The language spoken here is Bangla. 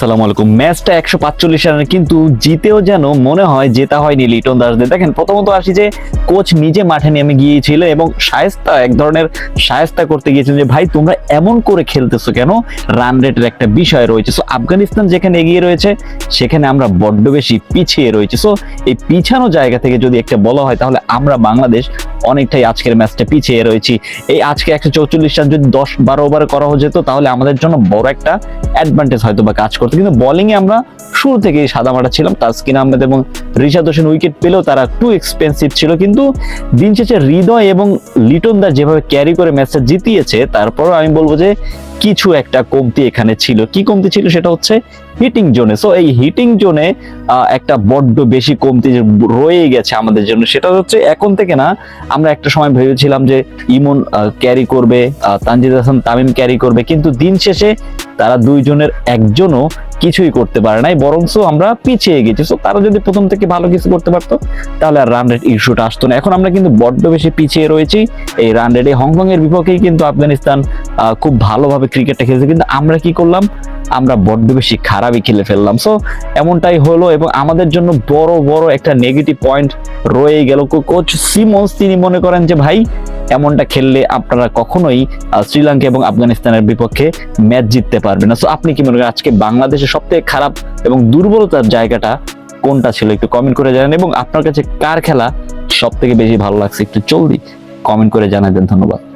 সালাম আলাইকুম। ম্যাচটা একশো পাঁচচল্লিশ রানে কিন্তু জিতেও যেন মনে হয় জেতা হয়নি লিটন দাসদের দেখেন, প্রথমত আসি যে, কোচ নিজে মাঠে নেমে গিয়েছিল এবং সায়স্তা, এক ধরনের সায়স্তা করতে গিয়েছেন যে, ভাই, তোমরা এমন করে খেলতেছো কেন? রান রেটের একটা বিষয় রয়েছে। সো আফগানিস্তান যেখানে এগিয়ে রয়েছে, সেখানে আমরা বড্ড বেশি পিছিয়ে রয়েছে। সো এই পিছানো জায়গা থেকে যদি একটা বলা হয়, তাহলে আমরা বাংলাদেশ অনেকটাই আজকের ম্যাচটা পিছিয়ে রয়েছি। এই আজকে একশো চৌচল্লিশ রান যদি দশ বারো ওভারে করা যেত, তাহলে আমাদের জন্য বড় একটা অ্যাডভান্টেজ হয়তো বা কাজ করতো। কিন্তু বলিংয়ে আমরা শুরু থেকেই সাদামাটা ছিলাম তাসকিন আহমেদ এবং রিশাদ হোসেন উইকেট পেলেও তারা টু এক্সপেন্সিভ ছিল, কিন্তু দিন শেষে হৃদয় এবং লিটন দা যেভাবে ক্যারি করে ম্যাচটা জিতিয়েছে, তারপরও আমি বলব যে কিছু একটা কমতি এখানে ছিল। কি কমতি ছিল সেটা হচ্ছে হিটিং জোনে সো এই হিটিং জোনে একটা বড্ড বেশি কমতি রয়ে গেছে আমাদের জন্য। সেটা হচ্ছে এখন থেকে না, আমরা একটা সময় ভেবেছিলাম যে ইমন ক্যারি করবে তানজিদ হাসান, তামিম ক্যারি করবে, কিন্তু দিন শেষে তারা দুইজনের একজনও কিছুই করতে পারে নাই, বরঞ্চ আমরা পিছিয়ে গেছি। সো তারা যদি প্রথম থেকে ভালো কিছু করতে পারতো, তাহলে আর রান রেট ইস্যুটা আসতো না। এখন আমরা কিন্তু বড্ড বেশি পিছিয়ে রয়েছি। এই রান রেটে হংকং এর বিপক্ষেই কিন্তু আফগানিস্তান খুব ভালোভাবে ক্রিকেটটা খেলছে। কিন্তু আমরা কি করলাম? আমরা বড্ড বেশি খারাপই খেলে ফেললাম। সো এমনটাই হলো এবং আমাদের জন্য বড় বড় একটা নেগেটিভ পয়েন্ট রয়ে গেল। কোচ সিমন্স তিনি মনে করেন যে, ভাই এমনটা খেললে আপনারা কখনোই শ্রীলঙ্কা এবং আফগানিস্তানের বিপক্ষে ম্যাচ জিততে পারবেন না। সো আপনি কি মনে করেন আজকে বাংলাদেশের সবথেকে খারাপ এবং দুর্বলতার জায়গাটা কোনটা ছিল? একটু কমেন্ট করে জানান এবং আপনার কাছে কার খেলা সব থেকে বেশি ভালো লাগছে? একটু জলদি কমেন্ট করে জানাবেন। ধন্যবাদ।